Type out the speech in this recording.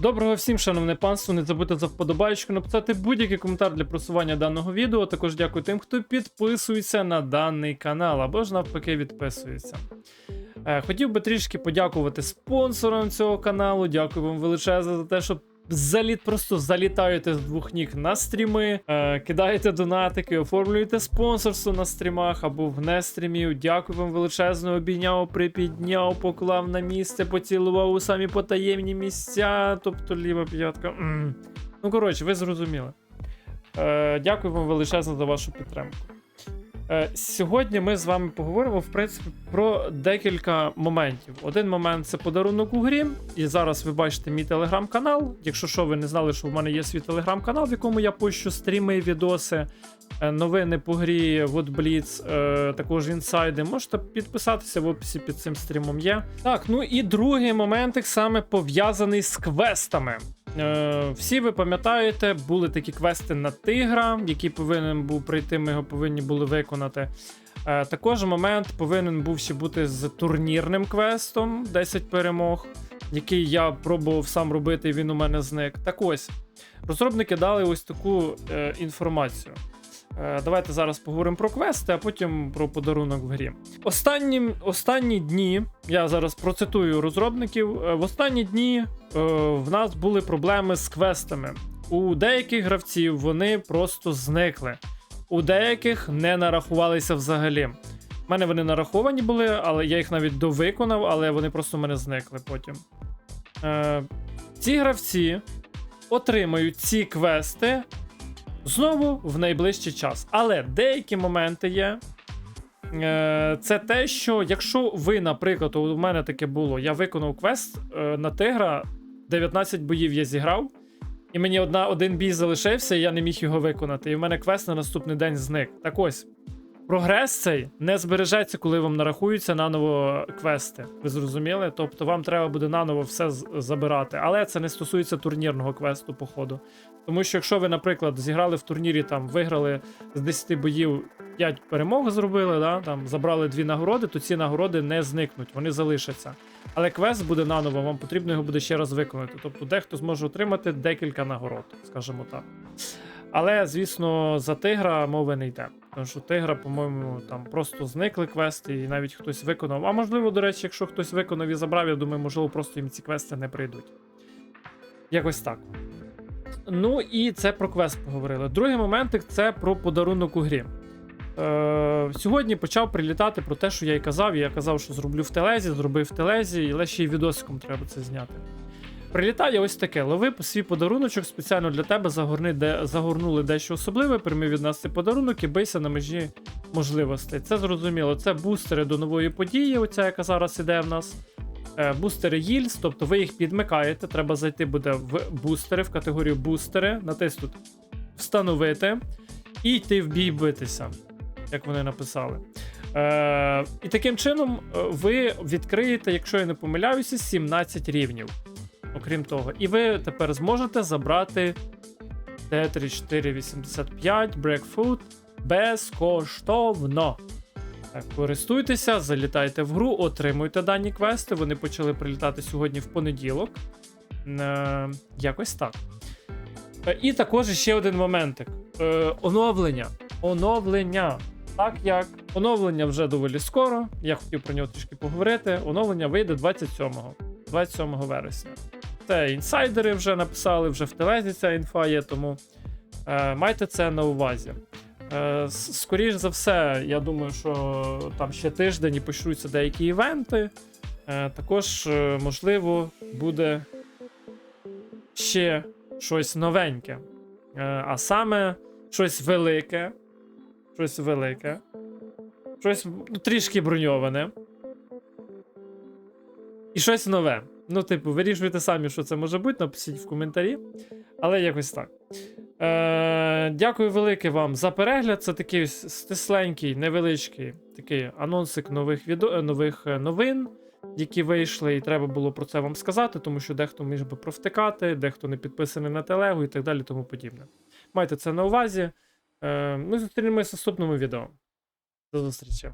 Доброго всім, шановне панство. Не забудьте за вподобайку, написати будь-який коментар для просування даного відео. Також дякую тим, хто підписується на даний канал або ж навпаки відписується. Е, Хотів би трішки подякувати спонсорам цього каналу. Дякую вам величезно за те, що заліт, просто залітаєте з двох ніг на стріми, е, кидаєте донатики, оформлюєте спонсорство на стрімах або вне стрімів. Дякую вам величезно, обійняв, припідняв, поклав на місце, поцілував у самі потаємні місця, тобто ліва п'ятка. Ну, коротше, ви зрозуміли. Е, дякую вам величезно за вашу підтримку. Е, Сьогодні ми з вами поговоримо в принципі про декілька моментів. Один момент це подарунок у грі. І зараз ви бачите мій телеграм-канал. Якщо що, ви не знали, що в мене є свій телеграм-канал, в якому я пощу стріми, відоси, е, новини по грі, Blitz, е, також інсайди. Можете підписатися в описі під цим стрімом є. Так, ну і другий моментик саме пов'язаний з квестами. Е, всі ви пам'ятаєте, були такі квести на тигра, який повинен був прийти, ми його повинні були виконати. Е, також момент повинен був ще бути з турнірним квестом 10 перемог, який я пробував сам робити, і він у мене зник. Так ось, розробники дали ось таку е, інформацію. Е, Давайте зараз поговоримо про квести, а потім про подарунок в грі. Останні, останні дні, я зараз процитую розробників. е, В останні дні е, в нас були проблеми з квестами. У деяких гравців вони просто зникли, у деяких не нарахувалися взагалі. У мене вони нараховані були, але я їх навіть довиконав, але вони просто в мене зникли потім. Е, ці гравці отримають ці квести знову в найближчий час. Але деякі моменти є. Е, Це те, що якщо ви, наприклад, у мене таке було, я виконав квест е, на тигра, 19 боїв я зіграв, і мені одна, один бій залишився, і я не міг його виконати. І в мене квест на наступний день зник. Так ось. Прогрес цей не збережеться, коли вам нарахуються наново квести. Ви зрозуміли? Тобто вам треба буде наново все забирати. Але це не стосується турнірного квесту, походу. Тому що якщо ви, наприклад, зіграли в турнірі, там виграли з 10 боїв 5 перемог зробили, да, там забрали дві нагороди, то ці нагороди не зникнуть, вони залишаться. Але квест буде наново, вам потрібно його буде ще раз виконати. Тобто дехто зможе отримати декілька нагород, скажімо так. Але, звісно, за тигра мови не йде. Тому що тигра, по-моєму, там просто зникли квести, і навіть хтось виконав. А можливо, до речі, якщо хтось виконав і забрав, я думаю, можливо, просто їм ці квести не прийдуть. Якось так. Ну і це про квест поговорили. Другий моментик це про подарунок у грі. Е, сьогодні почав прилітати про те, що я й казав. Я казав, що зроблю в телезі, зробив в телезі, але ще й відосиком треба це зняти. Прилітає ось таке: лови свій подаруночок спеціально для тебе загорни, де, загорнули дещо особливе, прийми від нас цей подарунок і бийся на межі можливостей. Це зрозуміло. Це бустери до нової події, оця, яка зараз іде в нас. Е, Бустери Yields, тобто ви їх підмикаєте. Треба зайти буде в бустери, в категорію бустери, натиснути встановити і йти в бій битися, як вони написали. Е, і таким чином е, ви відкриєте, якщо я не помиляюся, 17 рівнів. Окрім того, і ви тепер зможете забрати Т-3485 Breakfoot безкоштовно. Користуйтеся, залітайте в гру, отримуйте дані квести. Вони почали прилітати сьогодні в понеділок. Е, якось так. Е, і також ще один моментик. Е, оновлення. Оновлення. Так як оновлення вже доволі скоро. Я хотів про нього трішки поговорити. Оновлення вийде 27-го, 27 вересня. Це інсайдери вже написали, вже в телезі ця інфа є, тому е, майте це на увазі. Е, с- скоріш за все, я думаю, що там ще тиждень і почнуться деякі івенти. Е, також, е, можливо, буде ще щось новеньке. А саме щось велике. Щось велике. Щось ну, трішки броньоване. І щось нове. Ну, типу, вирішуйте самі, що це може бути, напишіть в коментарі. Але якось так. Е, дякую велике вам за перегляд. Це такий стисленький, невеличкий такий анонсик нових відео, е, нових е, новин, які вийшли, і треба було про це вам сказати, тому що дехто міг би провтикати, дехто не підписаний на телегу і так далі, тому подібне. Майте це на увазі. Е, ми зустрінемося в наступному відео. До зустрічі.